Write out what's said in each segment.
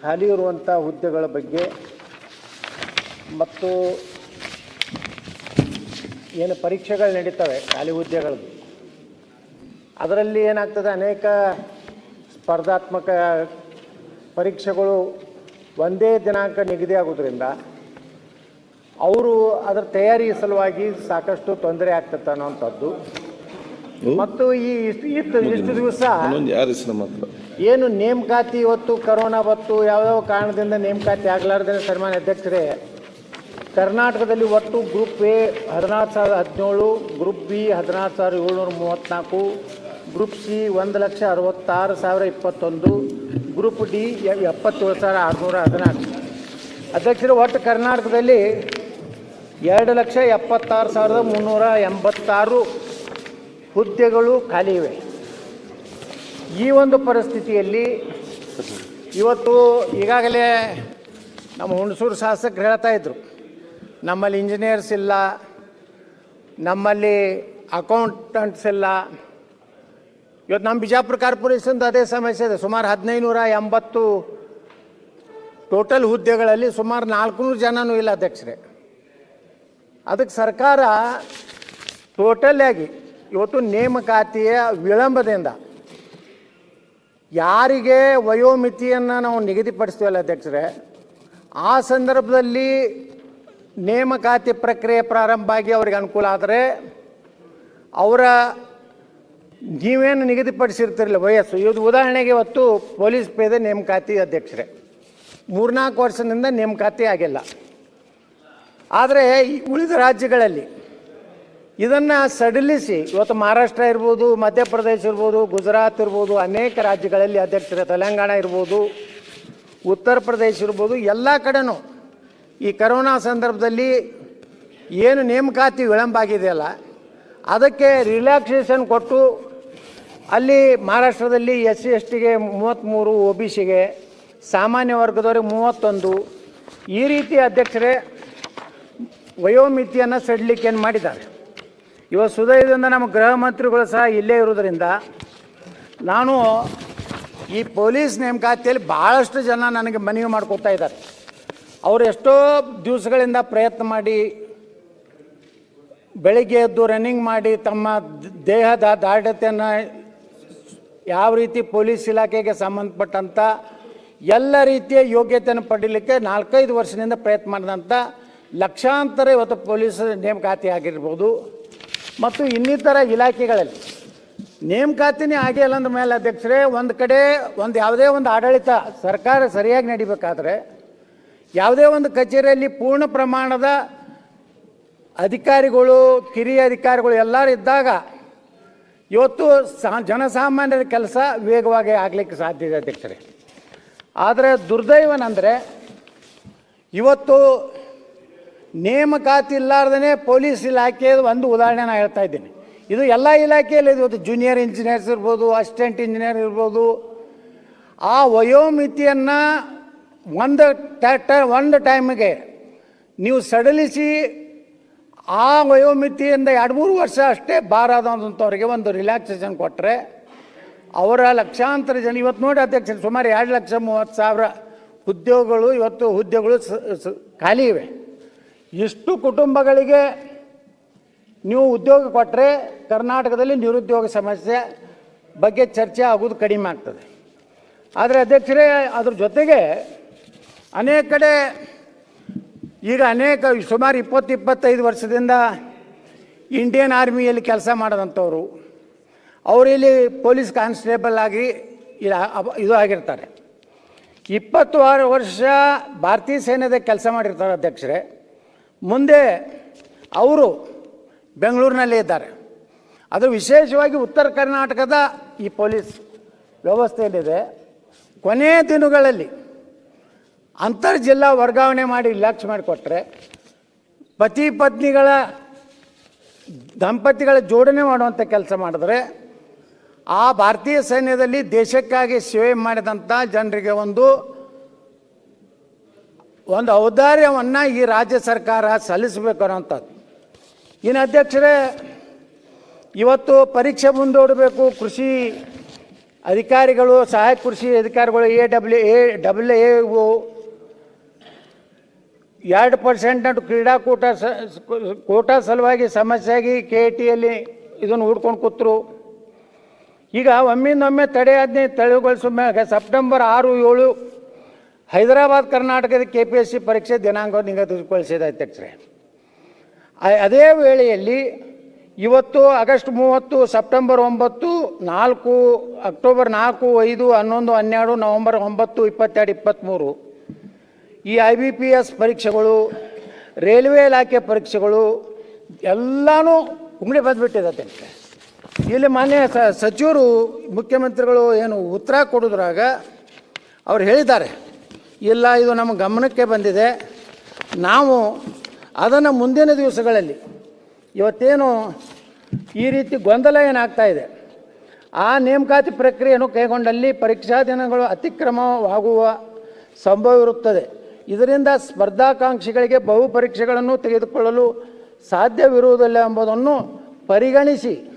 ಖಾಲಿ ಇರುವಂಥ ಹುದ್ದೆಗಳ ಬಗ್ಗೆ ಮತ್ತು ಏನು ಪರೀಕ್ಷೆಗಳು ನಡೀತವೆ ಖಾಲಿ ಹುದ್ದೆಗಳದ್ದು ಅದರಲ್ಲಿ ಏನಾಗ್ತದೆ ಅನೇಕ ಸ್ಪರ್ಧಾತ್ಮಕ ಪರೀಕ್ಷೆಗಳು ಒಂದೇ ದಿನಾಂಕ ನಿಗದಿ ಆಗೋದ್ರಿಂದ ಅವರು ಅದರ ತಯಾರಿ ಸಲುವಾಗಿ ಸಾಕಷ್ಟು ತೊಂದರೆ ಆಗ್ತದೆ ಅನ್ನೋವಂಥದ್ದು. ಮತ್ತು ಈ ಇಷ್ಟು ಇಷ್ಟು ದಿವಸ ಏನು ನೇಮಕಾತಿ ಇವತ್ತು ಕರೋನಾ ಬತ್ತು ಯಾವ್ಯಾವ ಕಾರಣದಿಂದ ನೇಮಕಾತಿ ಆಗ್ಲಾರ್ದೇ ಸನ್ಮಾನ್ಯ ಅಧ್ಯಕ್ಷರೇ, ಕರ್ನಾಟಕದಲ್ಲಿ ಒಟ್ಟು ಗ್ರೂಪ್ ಎ ಹದಿನಾಲ್ಕು ಸಾವಿರದ ಹದಿನೇಳು ಗ್ರೂಪ್ ಬಿ ಹದಿನಾರು ಸಾವಿರದ ಏಳ್ನೂರ ಮೂವತ್ತ್ನಾಲ್ಕು ಗ್ರೂಪ್ ಸಿ ಒಂದು ಲಕ್ಷ ಅರವತ್ತಾರು ಸಾವಿರ ಇಪ್ಪತ್ತೊಂದು ಗ್ರೂಪ್ ಡಿ ಎಪ್ಪತ್ತೇಳು ಸಾವಿರ ಆರುನೂರ ಹದಿನಾಲ್ಕು. ಅಧ್ಯಕ್ಷರು, ಒಟ್ಟು ಕರ್ನಾಟಕದಲ್ಲಿ ಎರಡು ಲಕ್ಷ ಎಪ್ಪತ್ತಾರು ಸಾವಿರದ ಮುನ್ನೂರ ಎಂಬತ್ತಾರು ಹುದ್ದೆಗಳು ಖಾಲಿ ಇವೆ. ಈ ಒಂದು ಪರಿಸ್ಥಿತಿಯಲ್ಲಿ ಇವತ್ತು ಈಗಾಗಲೇ ನಮ್ಮ ಹುಣಸೂರು ಶಾಸಕರು ಹೇಳ್ತಾ ಇದ್ರು, ನಮ್ಮಲ್ಲಿ ಇಂಜಿನಿಯರ್ಸ್ ಇಲ್ಲ, ನಮ್ಮಲ್ಲಿ ಅಕೌಂಟೆಂಟ್ಸ್ ಇಲ್ಲ. ಇವತ್ತು ನಮ್ಮ ಬಿಜಾಪುರ ಕಾರ್ಪೊರೇಷನ್ದು ಅದೇ ಸಮಸ್ಯೆ ಇದೆ. ಸುಮಾರು ಹದಿನೈದುನೂರ ಎಂಬತ್ತು ಟೋಟಲ್ ಹುದ್ದೆಗಳಲ್ಲಿ ಸುಮಾರು ನಾಲ್ಕುನೂರು ಜನನೂ ಇಲ್ಲ ಅಧ್ಯಕ್ಷರೇ. ಅದಕ್ಕೆ ಸರ್ಕಾರ ಟೋಟಲ್ ಆಗಿ ಇವತ್ತು ನೇಮಕಾತಿಯ ವಿಳಂಬದಿಂದ ಯಾರಿಗೆ ವಯೋಮಿತಿಯನ್ನು ನಾವು ನಿಗದಿಪಡಿಸ್ತೀವಲ್ಲ ಅಧ್ಯಕ್ಷರೇ, ಆ ಸಂದರ್ಭದಲ್ಲಿ ನೇಮಕಾತಿ ಪ್ರಕ್ರಿಯೆ ಪ್ರಾರಂಭ ಆಗಿ ಅವ್ರಿಗೆ ಅನುಕೂಲ ಆದರೆ ಅವರ ನೀವೇನು ನಿಗದಿಪಡಿಸಿರ್ತಿರಲಿಲ್ಲ, ವಯಸ್ಸು. ಇದು ಉದಾಹರಣೆಗೆ ಇವತ್ತು ಪೊಲೀಸ್ ಪೇದೆ ನೇಮಕಾತಿ ಅಧ್ಯಕ್ಷರೇ. ಮೂರ್ನಾಲ್ಕು ವರ್ಷದಿಂದ ನೇಮಕಾತಿ ಆಗಿಲ್ಲ. ಆದರೆ ಉಳಿದ ರಾಜ್ಯಗಳಲ್ಲಿ ಇದನ್ನು ಸಡಿಲಿಸಿ, ಇವತ್ತು ಮಹಾರಾಷ್ಟ್ರ ಇರ್ಬೋದು, ಮಧ್ಯಪ್ರದೇಶ ಇರ್ಬೋದು, ಗುಜರಾತ್ ಇರ್ಬೋದು, ಅನೇಕ ರಾಜ್ಯಗಳಲ್ಲಿ ಅಧ್ಯಕ್ಷರ ತೆಲಂಗಾಣ ಇರ್ಬೋದು, ಉತ್ತರ ಪ್ರದೇಶ ಇರ್ಬೋದು, ಎಲ್ಲ ಕಡೆನೂ ಈ ಕರೋನಾ ಸಂದರ್ಭದಲ್ಲಿ ಏನು ನೇಮಕಾತಿ ವಿಳಂಬ ಆಗಿದೆಯಲ್ಲ, ಅದಕ್ಕೆ ರಿಲ್ಯಾಕ್ಸೇಷನ್ ಕೊಟ್ಟು ಅಲ್ಲಿ ಮಹಾರಾಷ್ಟ್ರದಲ್ಲಿ ಎಸ್ ಸಿ ಎಸ್ ಟಿಗೆ ಮೂವತ್ತ್ಮೂರು ಒ ಬಿ ಸಿಗೆ, ಸಾಮಾನ್ಯ ವರ್ಗದವ್ರಿಗೆ ಮೂವತ್ತೊಂದು, ಈ ರೀತಿ ಅಧ್ಯಕ್ಷರೇ ವಯೋಮಿತಿಯನ್ನು ಏನು ಮಾಡಿದ್ದಾರೆ? ಇವತ್ತು ಸುದಯದಿಂದ ನಮ್ಮ ಗೃಹ ಮಂತ್ರಿಗಳು ಸಹ ಇಲ್ಲೇ ಇರೋದರಿಂದ ನಾನು ಈ ಪೊಲೀಸ್ ನೇಮಕಾತಿಯಲ್ಲಿ ಭಾಳಷ್ಟು ಜನ ನನಗೆ ಮನವಿ ಮಾಡ್ಕೊತಾ ಇದ್ದಾರೆ. ಅವರು ಎಷ್ಟೋ ದಿವಸಗಳಿಂದ ಪ್ರಯತ್ನ ಮಾಡಿ ಬೆಳಿಗ್ಗೆ ಎದ್ದು ರನ್ನಿಂಗ್ ಮಾಡಿ ತಮ್ಮ ದೇಹದ ದಾರ್ಢ್ಯತೆಯನ್ನು ಯಾವ ರೀತಿ ಪೊಲೀಸ್ ಇಲಾಖೆಗೆ ಸಂಬಂಧಪಟ್ಟಂಥ ಎಲ್ಲ ರೀತಿಯ ಯೋಗ್ಯತೆಯನ್ನು ಪಡೀಲಿಕ್ಕೆ ನಾಲ್ಕೈದು ವರ್ಷದಿಂದ ಪ್ರಯತ್ನ ಮಾಡಿದಂಥ ಲಕ್ಷಾಂತರ ಇವತ್ತು ಪೊಲೀಸ್ ನೇಮಕಾತಿ ಆಗಿರ್ಬೋದು. ಮತ್ತು ಇನ್ನಿತರ ಇಲಾಖೆಗಳಲ್ಲಿ. ನೇಮಕಾತಿನೇ ಇಲ್ಲ ಅಂದ ಮೇಲೆ ಅಧ್ಯಕ್ಷರೇ ಒಂದು ಕಡೆ ಒಂದು ಯಾವುದೇ ಒಂದು ಆಡಳಿತ ಸರ್ಕಾರ ಸರಿಯಾಗಿ ನಡಿಬೇಕಾದ್ರೆ, ಯಾವುದೇ ಒಂದು ಕಚೇರಿಯಲ್ಲಿ ಪೂರ್ಣ ಪ್ರಮಾಣದ ಅಧಿಕಾರಿಗಳು, ಕಿರಿಯ ಅಧಿಕಾರಿಗಳು ಎಲ್ಲರೂ ಇದ್ದಾಗ ಇವತ್ತು ಸಾ, ಜನಸಾಮಾನ್ಯರ ಕೆಲಸ ವೇಗವಾಗಿ ಆಗಲಿಕ್ಕೆ ಸಾಧ್ಯ ಇದೆ ಅಧ್ಯಕ್ಷರೇ. ಆದರೆ ದುರ್ದೈವನಂದರೆ, ಇವತ್ತು ನೇಮಕಾತಿ ಇಲ್ಲಾರ್ದೇ ಪೊಲೀಸ್ ಇಲಾಖೆ ಒಂದು ಉದಾಹರಣೆ ನಾನು ಹೇಳ್ತಾ ಇದ್ದೀನಿ ಇದು ಎಲ್ಲ ಇಲಾಖೆಯಲ್ಲಿ. ಇವತ್ತು ಜೂನಿಯರ್ ಇಂಜಿನಿಯರ್ಸ್ ಇರ್ಬೋದು ಅಸಿಸ್ಟೆಂಟ್ ಇಂಜಿನಿಯರ್ ಇರ್ಬೋದು ಆ ವಯೋಮಿತಿಯನ್ನು ಒಂದು ಟ- ಒಂದು ಟೈಮಿಗೆ ನೀವು ಸಡಿಲಿಸಿ ಆ ವಯೋಮಿತಿಯಿಂದ ಎರಡು ಮೂರು ವರ್ಷ ಅಷ್ಟೇ ಬಾರಾದಂಥವ್ರಿಗೆ ಒಂದು ರಿಲ್ಯಾಕ್ಸೇಷನ್ ಕೊಟ್ಟರೆ ಅವರ ಲಕ್ಷಾಂತರ ಜನ ಇವತ್ತು ನೋಡಿ ಅಧ್ಯಕ್ಷ, ಸುಮಾರು ಎರಡು ಲಕ್ಷ ಮೂವತ್ತು ಸಾವಿರ ಉದ್ಯೋಗಗಳು, ಇವತ್ತು ಹುದ್ದೆಗಳು ಖಾಲಿ ಇವೆ ಇಷ್ಟು ಕುಟುಂಬಗಳಿಗೆ ನೀವು ಉದ್ಯೋಗ ಕೊಟ್ಟರೆ ಕರ್ನಾಟಕದಲ್ಲಿ ನಿರುದ್ಯೋಗ ಸಮಸ್ಯೆ ಬಗ್ಗೆ ಚರ್ಚೆ ಆಗೋದು ಕಡಿಮೆ ಆಗ್ತದೆ. ಆದರೆ ಅಧ್ಯಕ್ಷರೇ, ಅದ್ರ ಜೊತೆಗೆ ಅನೇಕ ಕಡೆ ಈಗ ಅನೇಕ ಸುಮಾರು ಇಪ್ಪತ್ತು ಇಪ್ಪತ್ತೈದು ವರ್ಷದಿಂದ ಇಂಡಿಯನ್ ಆರ್ಮಿಯಲ್ಲಿ ಕೆಲಸ ಮಾಡೋದಂಥವ್ರು, ಅವರಿಲ್ಲಿ ಪೊಲೀಸ್ ಕಾನ್ಸ್ಟೇಬಲ್ ಆಗಿ ಇದು ಆಗಿರ್ತಾರೆ. ಇಪ್ಪತ್ತು ಆರು ವರ್ಷ ಭಾರತೀಯ ಸೇನೆದ ಕೆಲಸ ಮಾಡಿರ್ತಾರೆ ಅಧ್ಯಕ್ಷರೇ. ಮುಂದೆ ಅವರು ಬೆಂಗಳೂರಿನಲ್ಲೇ ಇದ್ದಾರೆ. ಅದು ವಿಶೇಷವಾಗಿ ಉತ್ತರ ಕರ್ನಾಟಕದ ಈ ಪೊಲೀಸ್ ವ್ಯವಸ್ಥೆಯಲ್ಲಿದೆ. ಕೊನೆಯ ದಿನಗಳಲ್ಲಿ ಅಂತರ್ಜಿಲ್ಲಾ ವರ್ಗಾವಣೆ ಮಾಡಿ ರಿಲ್ಯಾಕ್ಸ್ ಮಾಡಿಕೊಟ್ರೆ ಪತಿ ಪತ್ನಿಗಳ ದಂಪತಿಗಳ ಜೋಡಣೆ ಮಾಡುವಂಥ ಕೆಲಸ ಮಾಡಿದ್ರೆ ಆ ಭಾರತೀಯ ಸೈನ್ಯದಲ್ಲಿ ದೇಶಕ್ಕಾಗಿ ಸೇವೆ ಮಾಡಿದಂಥ ಜನರಿಗೆ ಒಂದು ಒಂದು ಔದಾರ್ಯವನ್ನು ಈ ರಾಜ್ಯ ಸರ್ಕಾರ ಸಲ್ಲಿಸಬೇಕು ಅನ್ನೋಂಥದ್ದು ಇನ್ನು ಅಧ್ಯಕ್ಷರೇ, ಇವತ್ತು ಪರೀಕ್ಷೆ ಮುಂದೂಡಬೇಕು, ಕೃಷಿ ಅಧಿಕಾರಿಗಳು, ಸಹಾಯಕ ಕೃಷಿ ಅಧಿಕಾರಿಗಳು A W A W A ಎರಡು ಪರ್ಸೆಂಟ್ ಕ್ರೀಡಾಕೂಟ ಸ, ಕೋಟಾ ಸಲುವಾಗಿ ಸಮಸ್ಯೆಯಾಗಿ ಕೆ ಟಿಯಲ್ಲಿ ಇದನ್ನು ಹುಡ್ಕೊಂಡು ಕೂತರು. ಈಗ ಒಮ್ಮಿಂದೊಮ್ಮೆ ತಡೆಯಾಜ್ಞೆ ತೆಳುಗೊಳಿಸ ಮ್ಯಾಗ ಸೆಪ್ಟೆಂಬರ್ ಆರು ಏಳು ಹೈದರಾಬಾದ್ ಕರ್ನಾಟಕದ ಕೆ ಪಿ ಎಸ್ ಸಿ ಪರೀಕ್ಷೆ ದಿನಾಂಕ ನಿಗದಿಗೊಳಿಸಿದ ಅಧ್ಯಕ್ಷರೇ. ಅದೇ ವೇಳೆಯಲ್ಲಿ ಇವತ್ತು ಆಗಸ್ಟ್ ಮೂವತ್ತು, ಸೆಪ್ಟೆಂಬರ್ ಒಂಬತ್ತು, ನಾಲ್ಕು ಅಕ್ಟೋಬರ್ ನಾಲ್ಕು, ಐದು, ಹನ್ನೊಂದು, ಹನ್ನೆರಡು, ನವಂಬರ್ ಒಂಬತ್ತು, ಇಪ್ಪತ್ತೆರಡು, ಇಪ್ಪತ್ತ್ಮೂರು. ಈ ಐ ಬಿ ಪಿ ಎಸ್ ಪರೀಕ್ಷೆಗಳು, ರೈಲ್ವೆ ಇಲಾಖೆ ಪರೀಕ್ಷೆಗಳು ಎಲ್ಲನೂ ಉಂಗಡಿ ಬಂದುಬಿಟ್ಟಿದೆ ಇಲ್ಲಿ ಮಾನ್ಯ ಸಚಿವರು, ಮುಖ್ಯಮಂತ್ರಿಗಳು ಏನು ಉತ್ತರ ಕೊಡೋದ್ರಾಗ ಅವ್ರು ಹೇಳಿದ್ದಾರೆ. ಇಲ್ಲ, ಇದು ನಮ್ಮ ಗಮನಕ್ಕೆ ಬಂದಿದೆ. ನಾವು ಅದನ್ನು ಮುಂದಿನ ದಿವಸಗಳಲ್ಲಿ ಇವತ್ತೇನು ಈ ರೀತಿ ಗೊಂದಲ ಏನಾಗ್ತಾ ಇದೆ, ಆ ನೇಮಕಾತಿ ಪ್ರಕ್ರಿಯೆಯನ್ನು ಕೈಗೊಂಡಲ್ಲಿ ಪರೀಕ್ಷಾ ದಿನಗಳು ಅತಿಕ್ರಮವಾಗುವ ಸಂಭವ ಇರುತ್ತದೆ. ಇದರಿಂದ ಸ್ಪರ್ಧಾಕಾಂಕ್ಷಿಗಳಿಗೆ ಬಹು ಪರೀಕ್ಷೆಗಳನ್ನು ತೆಗೆದುಕೊಳ್ಳಲು ಸಾಧ್ಯವಿರುವುದಿಲ್ಲ ಎಂಬುದನ್ನು ಪರಿಗಣಿಸಿ,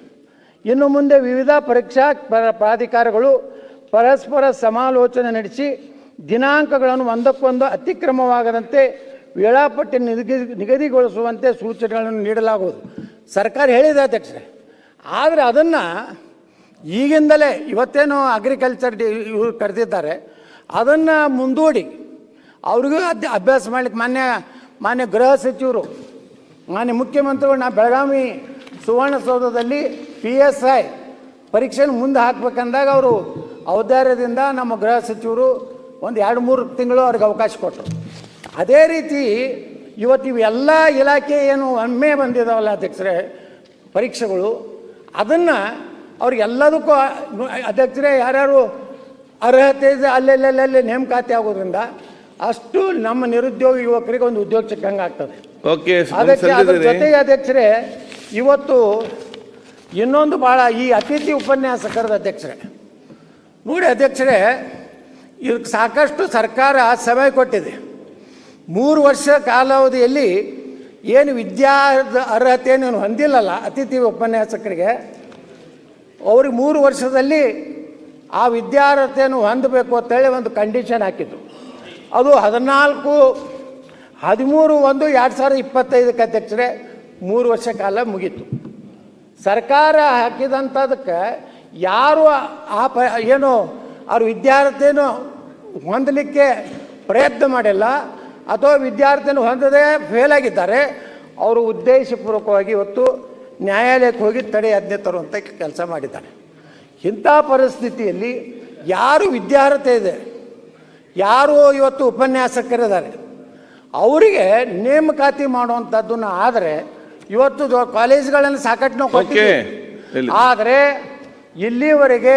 ಇನ್ನು ಮುಂದೆ ವಿವಿಧ ಪರೀಕ್ಷಾ ಪ್ರ- ಪ್ರಾಧಿಕಾರಗಳು ಪರಸ್ಪರ ಸಮಾಲೋಚನೆ ನಡೆಸಿ ದಿನಾಂಕಗಳನ್ನು ಒಂದಕ್ಕೊಂದು ಅತಿಕ್ರಮವಾಗದಂತೆ ವೇಳಾಪಟ್ಟಿ ನಿಗದಿ ನಿಗದಿಗೊಳಿಸುವಂತೆ ಸೂಚನೆಗಳನ್ನು ನೀಡಲಾಗುವುದು. ಸರ್ಕಾರ ಹೇಳಿದೆ ಅಧ್ಯಕ್ಷರೆ. ಆದರೆ ಅದನ್ನು ಈಗಿಂದಲೇ ಇವತ್ತೇನು ಅಗ್ರಿಕಲ್ಚರ್ ಡಿ ಇವರು ಕರೆದಿದ್ದಾರೆ. ಅದನ್ನು ಮುಂದೂಡಿ ಅವ್ರಿಗೂ ಅದ್ಯ ಅಭ್ಯಾಸ ಮಾಡಲಿಕ್ಕೆ ಮಾನ್ಯ ಮಾನ್ಯ ಗೃಹ ಸಚಿವರು, ಮಾನ್ಯ ಮುಖ್ಯಮಂತ್ರಿಗಳು, ನಾ ಬೆಳಗಾವಿ ಸುವರ್ಣಸೌಧದಲ್ಲಿ ಪಿ ಎಸ್ ಐ ಪರೀಕ್ಷೆನ ಮುಂದೆ ಹಾಕ್ಬೇಕಂದಾಗ ಅವರು ಔದಾರ್ಯದಿಂದ ನಮ್ಮ ಗೃಹ ಸಚಿವರು ಒಂದು ಎರಡು ಮೂರು ತಿಂಗಳು ಅವ್ರಿಗೆ ಅವಕಾಶ ಕೊಟ್ಟರು. ಅದೇ ರೀತಿ ಇವತ್ತು ಇವೆಲ್ಲ ಇಲಾಖೆ ಏನು ಒಮ್ಮೆ ಬಂದಿದ್ದಾವಲ್ಲ ಅಧ್ಯಕ್ಷರೇ ಪರೀಕ್ಷೆಗಳು ಅದನ್ನು ಅವ್ರಿಗೆಲ್ಲದಕ್ಕೂ ಅಧ್ಯಕ್ಷರೇ ಯಾರ್ಯಾರು ಅರ್ಹತೆ ಇದೆ ಅಲ್ಲೆಲ್ಲೆಲ್ಲೆಲ್ಲಿ ನೇಮಕಾತಿ ಆಗೋದ್ರಿಂದ ಅಷ್ಟು ನಮ್ಮ ನಿರುದ್ಯೋಗ ಯುವಕರಿಗೆ ಒಂದು ಉದ್ಯೋಗ ಸಿಕ್ಕಂಗೆ ಆಗ್ತದೆ. ಓಕೆ ಅದಕ್ಕೆ ಅದ್ರ ಜೊತೆಗೆ ಅಧ್ಯಕ್ಷರೇ ಇವತ್ತು ಇನ್ನೊಂದು ಭಾಳ ಈ ಅತಿಥಿ ಉಪನ್ಯಾಸಕರದ ಅಧ್ಯಕ್ಷರೇ. ನೋಡಿ ಅಧ್ಯಕ್ಷರೇ ಇದಕ್ಕೆ ಸಾಕಷ್ಟು ಸರ್ಕಾರ ಸಮಯ ಕೊಟ್ಟಿದೆ. ಮೂರು ವರ್ಷ ಕಾಲಾವಧಿಯಲ್ಲಿ ಏನು ವಿದ್ಯಾ ಅರ್ಹತೆಯನ್ನು ಹೊಂದಿಲ್ಲಲ್ಲ, ಅತಿಥಿ ಉಪನ್ಯಾಸಕರಿಗೆ, ಅವ್ರಿಗೆ ಮೂರು ವರ್ಷದಲ್ಲಿ ಆ ವಿದ್ಯಾರ್ಹತೆಯನ್ನು ಹೊಂದಬೇಕು ಅಂತೇಳಿ ಒಂದು ಕಂಡೀಷನ್ ಹಾಕಿದ್ದು ಅದು ಹದಿನಾಲ್ಕು, ಹದಿಮೂರು ಒಂದು ಎರಡು ಸಾವಿರದ ಇಪ್ಪತ್ತೈದಕ್ಕೆ ಅಧ್ಯಕ್ಷರೇ ಮೂರು ವರ್ಷ ಕಾಲ ಮುಗೀತು. ಸರ್ಕಾರ ಹಾಕಿದಂಥದಕ್ಕೆ ಯಾರು ಆ ಪ ಏನು ಅವ್ರ ವಿದ್ಯಾರ್ಥಿಯನ್ನು ಹೊಂದಲಿಕ್ಕೆ ಪ್ರಯತ್ನ ಮಾಡಿಲ್ಲ. ಅಥವಾ ವಿದ್ಯಾರ್ಥಿನ ಹೊಂದದೇ ಫೇಲ್ ಆಗಿದ್ದಾರೆ. ಅವರು ಉದ್ದೇಶಪೂರ್ವಕವಾಗಿ ಇವತ್ತು ನ್ಯಾಯಾಲಯಕ್ಕೆ ಹೋಗಿ ತಡೆ ಆಜ್ಞೆ ತರುವಂಥ ಕೆಲಸ ಮಾಡಿದ್ದಾರೆ. ಇಂಥ ಪರಿಸ್ಥಿತಿಯಲ್ಲಿ ಯಾರು ವಿದ್ಯಾರ್ಥಿ ಇದೆ? ಯಾರು ಇವತ್ತು ಉಪನ್ಯಾಸಕರಿದ್ದಾರೆ? ಅವರಿಗೆ ನೇಮಕಾತಿ ಮಾಡುವಂಥದ್ದನ್ನು ಆದರೆ ಇವತ್ತು ಕಾಲೇಜ್ಗಳನ್ನು ಸಾಕಷ್ಟು ನಾವು ಕೊಡ್ತೀವಿ. ಆದರೆ ಇಲ್ಲಿವರೆಗೆ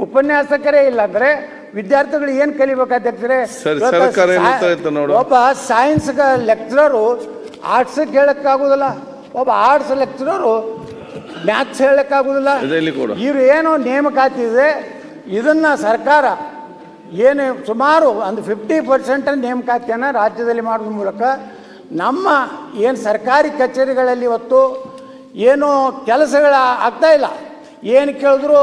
ಉಪನ್ಯಾಸಕರೇ ಇಲ್ಲ ಅಂದ್ರೆ ವಿದ್ಯಾರ್ಥಿಗಳು ಏನು ಕಲಿಬೇಕು ಅಧ್ಯಕ್ಷರೇ? ಒಬ್ಬ ಸೈನ್ಸ್ ಲೆಕ್ಚರರು ಆರ್ಟ್ಸ್ ಹೇಳಕ್ಕಾಗೋದಿಲ್ಲ ಒಬ್ಬ ಆರ್ಟ್ಸ್ ಲೆಕ್ಚರರು ಮ್ಯಾಥ್ಸ್ ಹೇಳಕ್ಕಾಗೋದಿಲ್ಲ. ಇವ್ರು ಏನು ನೇಮಕಾತಿ ಇದೆ. ಇದನ್ನ ಸರ್ಕಾರ ಏನು ಸುಮಾರು ಒಂದು ಫಿಫ್ಟಿ ಪರ್ಸೆಂಟ್ ನೇಮಕಾತಿಯನ್ನು ರಾಜ್ಯದಲ್ಲಿ ಮಾಡುವ ಮೂಲಕ ನಮ್ಮ ಏನು ಸರ್ಕಾರಿ ಕಚೇರಿಗಳಲ್ಲಿ ಇವತ್ತು ಏನು ಕೆಲಸಗಳ ಆಗ್ತಾ ಇಲ್ಲ. ಏನು ಕೇಳಿದ್ರು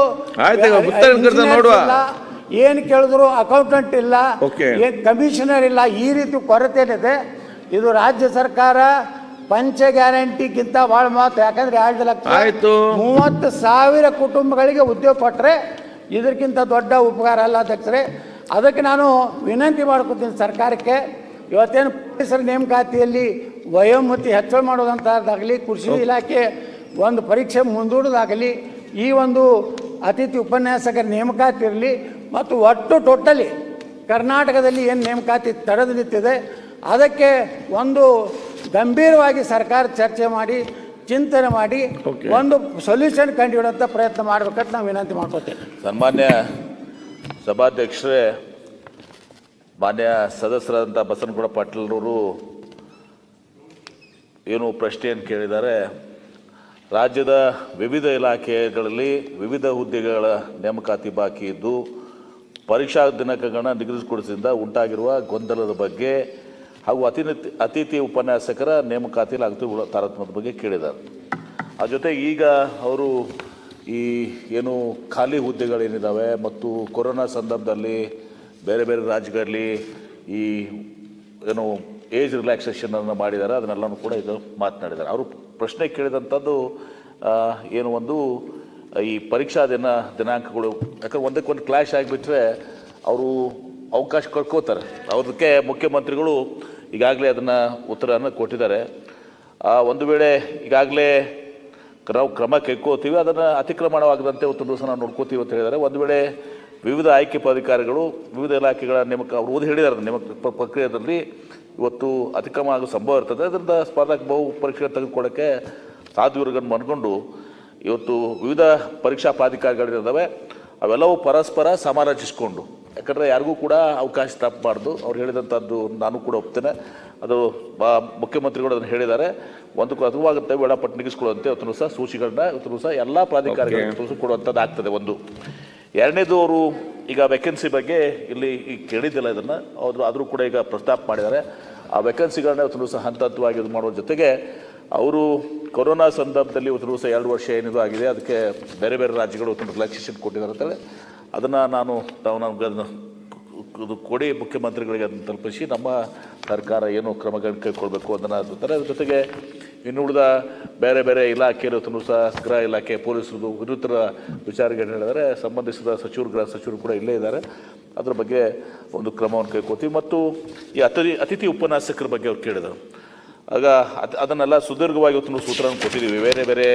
ಏನು ಕೇಳಿದ್ರು ಅಕೌಂಟೆಂಟ್ ಇಲ್ಲ Okay. ಏನ್ ಕಮಿಷನರ್ ಇಲ್ಲ ಈ ರೀತಿ ಕೊರತೆ ಏನಿದೆ ಇದು ರಾಜ್ಯ ಸರ್ಕಾರ ಪಂಚ ಗ್ಯಾರಂಟಿಗಿಂತ ಭಾಳ ಮಾತು ಯಾಕಂದ್ರೆ ಎರಡು ಲಕ್ಷ ಆಯ್ತು. ಮೂವತ್ತು ಸಾವಿರ ಕುಟುಂಬಗಳಿಗೆ ಉದ್ಯೋಗ ಕೊಟ್ಟರೆ ಇದಕ್ಕಿಂತ ದೊಡ್ಡ ಉಪಕಾರ ಅಲ್ಲ ಅಧ್ಯಕ್ಷರೇ ಅದಕ್ಕೆ ನಾನು ವಿನಂತಿ ಮಾಡ್ಕೊತೀನಿ ಸರ್ಕಾರಕ್ಕೆ ಇವತ್ತೇನು ಪೊಲೀಸರ ನೇಮಕಾತಿಯಲ್ಲಿ ವಯೋಮಿತಿ ಹೆಚ್ಚಳ ಮಾಡೋದಂಥದ್ದಾಗಲಿ ಕೃಷಿ ಇಲಾಖೆ ಒಂದು ಪರೀಕ್ಷೆ ಮುಂದೂಡೋದಾಗಲಿ ಈ ಒಂದು ಅತಿಥಿ ಉಪನ್ಯಾಸಕರ ನೇಮಕಾತಿ ಇರಲಿ ಮತ್ತು ಒಟ್ಟು ಟೋಟಲಿ ಕರ್ನಾಟಕದಲ್ಲಿ ಏನು ನೇಮಕಾತಿ ತಡೆದು ನಿಂತಿದೆ ಅದಕ್ಕೆ ಒಂದು ಗಂಭೀರವಾಗಿ ಸರ್ಕಾರ ಚರ್ಚೆ ಮಾಡಿ ಚಿಂತನೆ ಮಾಡಿ ಒಂದು ಸೊಲ್ಯೂಷನ್ ಕಂಡುಹಿಡಿಯುವಂಥ ಪ್ರಯತ್ನ ಮಾಡ್ಬೇಕಂತ ನಾವು ವಿನಂತಿ ಮಾಡ್ಕೋತೇವೆ. ಸನ್ಮಾನ್ಯ ಸಭಾಧ್ಯಕ್ಷರೇ ಮಾನ್ಯ ಸದಸ್ಯರಾದಂಥ ಬಸನಗೌಡ ಪಾಟೀಲ್ರವರು ಏನು ಪ್ರಶ್ನೆಯನ್ನು ಕೇಳಿದ್ದಾರೆ. ರಾಜ್ಯದ ವಿವಿಧ ಇಲಾಖೆಗಳಲ್ಲಿ ವಿವಿಧ ಹುದ್ದೆಗಳ ನೇಮಕಾತಿ ಬಾಕಿ ಇದ್ದು ಪರೀಕ್ಷಾ ದಿನಾಂಕಗಳನ್ನ ನಿಗದಿಸಿಕೊಡಿಸಿದ ಉಂಟಾಗಿರುವ ಗೊಂದಲದ ಬಗ್ಗೆ ಹಾಗೂ ಅತಿನಿತ್ ಅತಿಥಿ ಉಪನ್ಯಾಸಕರ ನೇಮಕಾತಿಯಲ್ಲಿ ಅಗತ್ಯ ತಾರತಮ್ಯದ ಬಗ್ಗೆ ಕೇಳಿದ್ದಾರೆ. ಆ ಜೊತೆ ಈಗ ಅವರು ಈ ಏನು ಖಾಲಿ ಹುದ್ದೆಗಳೇನಿದ್ದಾವೆ ಮತ್ತು ಕೊರೋನಾ ಸಂದರ್ಭದಲ್ಲಿ ಬೇರೆ ಬೇರೆ ರಾಜ್ಯಗಳಲ್ಲಿ ಈ ಏನು ಏಜ್ ರಿಲ್ಯಾಕ್ಸೇಷನ್ ಅನ್ನು ಮಾಡಿದ್ದಾರೆ, ಅದನ್ನೆಲ್ಲನೂ ಕೂಡ ಇದು ಮಾತನಾಡಿದ್ದಾರೆ. ಅವರು ಪ್ರಶ್ನೆ ಕೇಳಿದಂಥದ್ದು ಏನು ಒಂದು ಈ ಪರೀಕ್ಷಾ ದಿನ ದಿನಾಂಕಗಳು, ಯಾಕಂದ್ರೆ ಒಂದಕ್ಕೊಂದು ಕ್ಲಾಶ್ ಆಗಿಬಿಟ್ರೆ ಅವರು ಅವಕಾಶ ಕಳ್ಕೋತಾರೆ. ಅದಕ್ಕೆ ಮುಖ್ಯಮಂತ್ರಿಗಳು ಈಗಾಗಲೇ ಅದನ್ನು ಉತ್ತರವನ್ನು ಕೊಟ್ಟಿದ್ದಾರೆ. ಒಂದು ವೇಳೆ ಈಗಾಗಲೇ ನಾವು ಕ್ರಮ ಕೈಕೋತೀವಿ ಅದನ್ನು ಅತಿಕ್ರಮಣವಾಗದಂತೆ ಒಂದು ದಿವಸ ನಾವು ನೋಡ್ಕೋತೀವಿ ಅಂತ ಹೇಳಿದ್ದಾರೆ. ಒಂದು ವೇಳೆ ವಿವಿಧ ಆಯ್ಕೆ ಪದಾಧಿಕಾರಿಗಳು ವಿವಿಧ ಇಲಾಖೆಗಳ ನೇಮಕ, ಅವರು ಓದಿ ಹೇಳಿದ್ದಾರೆ ನೇಮಕ ಪ್ರ- ಪ್ರಕ್ರಿಯೆಯಲ್ಲಿ. ಇವತ್ತು ಅತಿಕ್ರಮ ಆಗೋ ಸಂಭವ ಇರ್ತದೆ. ಅದರಿಂದ ಸ್ಪರ್ಧಾತ್ಮಕ ಬಹು ಪರೀಕ್ಷೆ ತೆಗೆದುಕೊಳ್ಳೋಕ್ಕೆ ಸಾಧುವರ್ಗನ್ನು ಅನ್ಕೊಂಡು ಇವತ್ತು ವಿವಿಧ ಪರೀಕ್ಷಾ ಪ್ರಾಧಿಕಾರಗಳಿದ್ದಾವೆ ಅವೆಲ್ಲವೂ ಪರಸ್ಪರ ಸಮಾಲೋಚಿಸಿಕೊಂಡು. ಯಾಕಂದರೆ ಯಾರಿಗೂ ಕೂಡ ಅವಕಾಶ ತಪ್ಪಬಾರ್ದು. ಅವ್ರು ಹೇಳಿದಂಥದ್ದು ನಾನು ಕೂಡ ಒಪ್ತೇನೆ. ಅದು ಬಾ- ಮುಖ್ಯಮಂತ್ರಿಗಳು ಅದನ್ನು ಹೇಳಿದ್ದಾರೆ. ಒಂದು ಅದುವಾಗುತ್ತೆ ವೇಳಾಪಟ್ಟಿ ನಿಗಿಸ್ಕೊಳ್ಳುವಂತೆ ಇವತ್ತು ಸಹ ಸೂಚಿಗಳನ್ನ ಇವತ್ತು ಸಹ ಎಲ್ಲ ಪ್ರಾಧಿಕಾರಗಳು ಕೊಡುವಂಥದ್ದು ಆಗ್ತದೆ ಒಂದು. ಎರಡನೇದು ಅವರು ಈಗ ವೇಕೆನ್ಸಿ ಬಗ್ಗೆ ಇಲ್ಲಿ ಈಗ ಕೇಳಿದ್ದಿಲ್ಲ ಇದನ್ನು. ಅವರು ಆದರೂ ಕೂಡ ಈಗ ಪ್ರಸ್ತಾಪ ಮಾಡಿದ್ದಾರೆ. ಆ ವೆಕೆನ್ಸಿಗಳನ್ನ ಇವತ್ತು ಸಹ ಹಂತ ಹಂತವಾಗಿ ಇದು ಮಾಡುವ ಜೊತೆಗೆ ಅವರು ಕೊರೋನಾ ಸಂದರ್ಭದಲ್ಲಿ ಇವತ್ತು ಸಹ ಎರಡು ವರ್ಷ ಏನಿದು ಆಗಿದೆ, ಅದಕ್ಕೆ ಬೇರೆ ಬೇರೆ ರಾಜ್ಯಗಳು ಇವತ್ತು ರಿಲ್ಯಾಕ್ಸೇಷನ್ ಕೊಟ್ಟಿದ್ದಾರೆ ಅಂತೇಳಿ ಅದನ್ನು ನಾನು ತಾವು ನಮ್ಗೆ ಅದನ್ನು ಇದು ಕೊಡಿ, ಮುಖ್ಯಮಂತ್ರಿಗಳಿಗೆ ಅದನ್ನು ತಲುಪಿಸಿ, ನಮ್ಮ ಸರ್ಕಾರ ಏನು ಕ್ರಮಗಳನ್ನು ಕೈಗೊಳ್ಬೇಕು ಅದನ್ನು ಅದರ ಜೊತೆಗೆ ಇನ್ನು ಉಳಿದ ಬೇರೆ ಬೇರೆ ಇಲಾಖೆಯಲ್ಲೂ ಸಹ ಗೃಹ ಇಲಾಖೆ, ಪೊಲೀಸರದು ವಿರುದ್ಧರ ವಿಚಾರಗಳು ಹೇಳಿದರೆ, ಸಂಬಂಧಿಸಿದ ಸಚಿವರು, ಗೃಹ ಸಚಿವರು ಕೂಡ ಇಲ್ಲೇ ಇದ್ದಾರೆ. ಅದ್ರ ಬಗ್ಗೆ ಒಂದು ಕ್ರಮವನ್ನು ಕೈಗೊಳ್ತೀವಿ. ಮತ್ತು ಈ ಅತಿಥಿ ಅತಿಥಿ ಉಪನ್ಯಾಸಕರ ಬಗ್ಗೆ ಅವ್ರು ಕೇಳಿದರು. ಆಗ ಅದು, ಅದನ್ನೆಲ್ಲ ಸುದೀರ್ಘವಾಗಿ ಇವತ್ತು ಸೂತ್ರವನ್ನು ಕೊಟ್ಟಿದ್ದೀವಿ. ಬೇರೆ ಬೇರೆ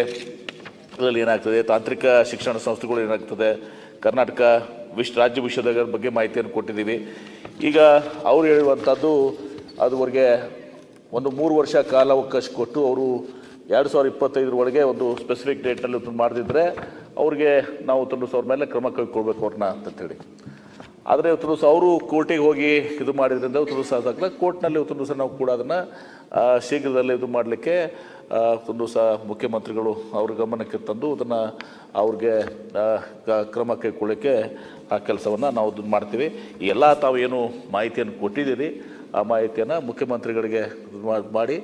ಇದರಲ್ಲಿ ಏನಾಗ್ತದೆ? ತಾಂತ್ರಿಕ ಶಿಕ್ಷಣ ಸಂಸ್ಥೆಗಳು ಏನಾಗ್ತದೆ? ಕರ್ನಾಟಕ ವಿಶ್, ರಾಜ್ಯ ವಿಷಯದ ಬಗ್ಗೆ ಮಾಹಿತಿಯನ್ನು ಕೊಟ್ಟಿದ್ದೀವಿ. ಈಗ ಅವರು ಹೇಳುವಂಥದ್ದು ಅದುವರೆಗೆ ಒಂದು ಮೂರು ವರ್ಷ ಕಾಲಾವಕಾಶ ಕೊಟ್ಟು ಅವರು ಎರಡು ಸಾವಿರದ ಇಪ್ಪತ್ತೈದರ ಒಳಗೆ ಒಂದು ಸ್ಪೆಸಿಫಿಕ್ ಡೇಟ್ನಲ್ಲಿ ಮಾಡದಿದ್ದರೆ ಅವ್ರಿಗೆ ನಾವು ತೊಂದು ಸಾವಿರ ಮೇಲೆ ಕ್ರಮ ಕೈಗೊಳ್ಬೇಕು ಅವ್ರನ್ನ ಅಂತೇಳಿ ಆದರೆ ಇವತ್ತು ದಿವಸ ಅವರು ಕೋರ್ಟಿಗೆ ಹೋಗಿ ಇದು ಮಾಡಿದ್ರಿಂದ ಇವತ್ತು ದಿವಸ ಅದಾಗಲ್ಲ ಕೋರ್ಟ್ನಲ್ಲಿ ಇವತ್ತು ದಿವಸ ನಾವು ಕೂಡ ಅದನ್ನು ಶೀಘ್ರದಲ್ಲೇ ಇದು ಮಾಡಲಿಕ್ಕೆ ಒಂದು ಸಹ ಮುಖ್ಯಮಂತ್ರಿಗಳು ಅವ್ರ ಗಮನಕ್ಕೆ ತಂದು ಅದನ್ನು ಅವ್ರಿಗೆ ಕ್ರಮ ಕೈಗೊಳ್ಳಲಿಕ್ಕೆ ಆ ಕೆಲಸವನ್ನು ನಾವು ಇದು ಮಾಡ್ತೀವಿ. ಎಲ್ಲ ತಾವು ಏನು ಮಾಹಿತಿಯನ್ನು ಕೊಟ್ಟಿದ್ದೀರಿ, ಆ ಮಾಹಿತಿಯನ್ನು ಮುಖ್ಯಮಂತ್ರಿಗಳಿಗೆ ಮಾಡಿ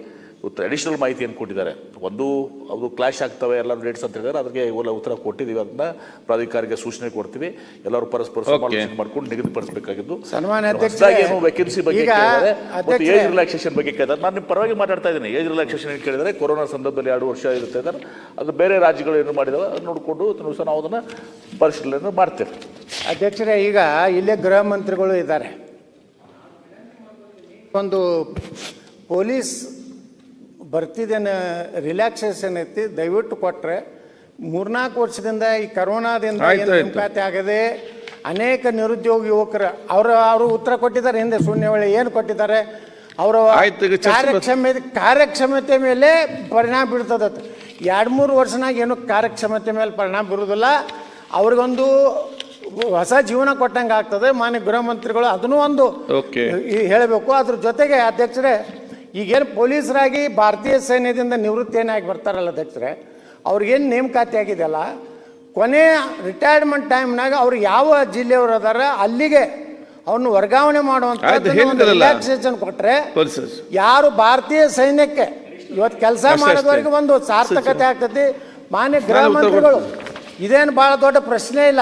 ಅಡಿಷನಲ್ ಮಾಹಿತಿಯನ್ನು ಕೊಟ್ಟಿದ್ದಾರೆ. ಒಂದು ಅದು ಕ್ಲಾಶ್ ಆಗ್ತವೆ ಎಲ್ಲ ಡೇಟ್ಸ್ ಅಂತ ಹೇಳಿದ್ರೆ ಅದಕ್ಕೆ ಇವೆಲ್ಲ ಉತ್ತರ ಕೊಟ್ಟಿದ್ದೀವಿ ಅಂತ ಪ್ರಾಧಿಕಾರಿಗೆ ಸೂಚನೆ ಕೊಡ್ತೀವಿ. ಎಲ್ಲರೂ ಪರಸ್ಪರ ಸಮಾಲೋಚನೆ ಮಾಡ್ಕೊಂಡು ನಿಗದಿಪಡಿಸಬೇಕಾಗಿದ್ದು. ಏನು ವೇಕೆನ್ಸಿ ಬಗ್ಗೆ ಕೇಳಿದ್ರೆ ಮತ್ತು ಏಜ್ ರಿಲ್ಯಾಕ್ಸೇಷನ್ ಬಗ್ಗೆ ಕೇಳಿದ್ದಾರೆ. ನಾನು ನಿಮ್ಮ ಪರವಾಗಿ ಮಾತಾಡ್ತಾ ಇದ್ದೀನಿ. ಏಜ್ ರಿಲ್ಯಾಕ್ಸೇಷನ್ ಏನು ಕೇಳಿದರೆ ಕೊರೋನಾ ಸಂದರ್ಭದಲ್ಲಿ ಎರಡು ವರ್ಷ ಇರುತ್ತೆ ಅಂದ್ರೆ ಅದು ಬೇರೆ ರಾಜ್ಯಗಳು ಏನು ಮಾಡಿದಾವೆ? ಅದು ನೋಡಿಕೊಂಡು ಸಹ ನಾವು ಅದನ್ನು ಪರಿಶೀಲನೆ ಮಾಡ್ತೇವೆ. ಅಧ್ಯಕ್ಷರೇ ಈಗ ಇಲ್ಲೇ ಗೃಹ ಮಂತ್ರಿಗಳು ಇದ್ದಾರೆ. ಒಂದು ಪೊಲೀಸ್ ಭರ್ತಿದೇನ ರಿಲ್ಯಾಕ್ಸೇಷನ್ ಐತಿ ದಯವಿಟ್ಟು ಕೊಟ್ಟರೆ ಮೂರ್ನಾಲ್ಕು ವರ್ಷದಿಂದ ಈ ಕರೋನಾದಿಂದ ಪಾತಿ. ನೇಮಕಾತಿ ಆಗದೆ ಅನೇಕ ನಿರುದ್ಯೋಗ ಯುವಕರು ಅವರ ಅವರು ಉತ್ತರ ಕೊಟ್ಟಿದ್ದಾರೆ ಹಿಂದೆ ಶೂನ್ಯ ವೇಳೆ ಏನು ಕೊಟ್ಟಿದ್ದಾರೆ ಅವರ ಕಾರ್ಯಕ್ಷಮತೆ ಕಾರ್ಯಕ್ಷಮತೆ ಮೇಲೆ ಪರಿಣಾಮ ಬೀಳ್ತದ ಎರಡು ಮೂರು ವರ್ಷನಾಗ ಏನು ಕಾರ್ಯಕ್ಷಮತೆ ಮೇಲೆ ಪರಿಣಾಮ ಬೀರುವುದಿಲ್ಲ ಅವ್ರಿಗೊಂದು ಹೊಸ ಜೀವನ ಕೊಟ್ಟಂಗೆ ಆಗ್ತದೆ ಮಾನ್ಯ ಗೃಹ ಮಂತ್ರಿಗಳು ಅದನ್ನು ಒಂದು ಹೇಳಬೇಕು. ಅದ್ರ ಜೊತೆಗೆ ಅಧ್ಯಕ್ಷರೇ ಈಗೇನು ಪೊಲೀಸರಾಗಿ ಭಾರತೀಯ ಸೈನ್ಯದಿಂದ ನಿವೃತ್ತಿಯನ್ನಾಗಿ ಬರ್ತಾರಲ್ಲ ಅಧ್ಯಕ್ಷರೆ ಅವ್ರಿಗೇನು ನೇಮಕಾತಿ ಆಗಿದೆಯಲ್ಲ ಕೊನೆಯ ರಿಟೈರ್ಮೆಂಟ್ ಟೈಮ್ನಾಗ ಅವ್ರು ಯಾವ ಜಿಲ್ಲೆಯವರು ಅದಾರ ಅಲ್ಲಿಗೆ ಅವ್ರನ್ನ ವರ್ಗಾವಣೆ ಮಾಡುವಂಥ. ರಿಲ್ಯಾಕ್ಸೇಷನ್ ಕೊಟ್ಟರೆ ಯಾರು ಭಾರತೀಯ ಸೈನ್ಯಕ್ಕೆ ಇವತ್ತು ಕೆಲಸ ಮಾಡೋದವರೆಗೆ ಒಂದು ಸಾರ್ಥಕತೆ ಆಗ್ತತಿ ಮಾನ್ಯ ಗೃಹ ಮಂತ್ರಿಗಳು ಇದೇನು ಭಾಳ ದೊಡ್ಡ ಪ್ರಶ್ನೆ ಇಲ್ಲ.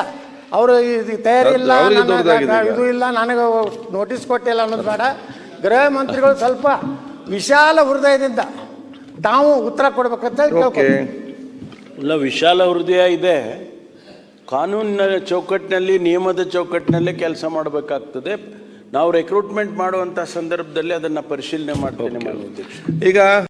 ಅವರು ಇದು ತಯಾರಿ ಇಲ್ಲ. ಇದು ಇಲ್ಲ ನನಗೆ ನೋಟಿಸ್ ಕೊಟ್ಟಿಲ್ಲ ಅನ್ನೋದು ಬೇಡ. ಗೃಹ ಮಂತ್ರಿಗಳು ಸ್ವಲ್ಪ ವಿಶಾಲ ಹೃದಯದಿಂದ ತಾವು ಉತ್ತರ ಕೊಡ್ಬೇಕಂತ. ಇಲ್ಲ ವಿಶಾಲ ಹೃದಯ ಇದೆ. ಕಾನೂನಿನ ಚೌಕಟ್ಟಿನಲ್ಲಿ ನಿಯಮದ ಚೌಕಟ್ಟಿನಲ್ಲೇ ಕೆಲಸ ಮಾಡಬೇಕಾಗ್ತದೆ. ನಾವು ರೆಕ್ರೂಟ್ಮೆಂಟ್ ಮಾಡುವಂಥ ಸಂದರ್ಭದಲ್ಲಿ ಅದನ್ನು ಪರಿಶೀಲನೆ ಮಾಡ್ತೇನೆ ಈಗ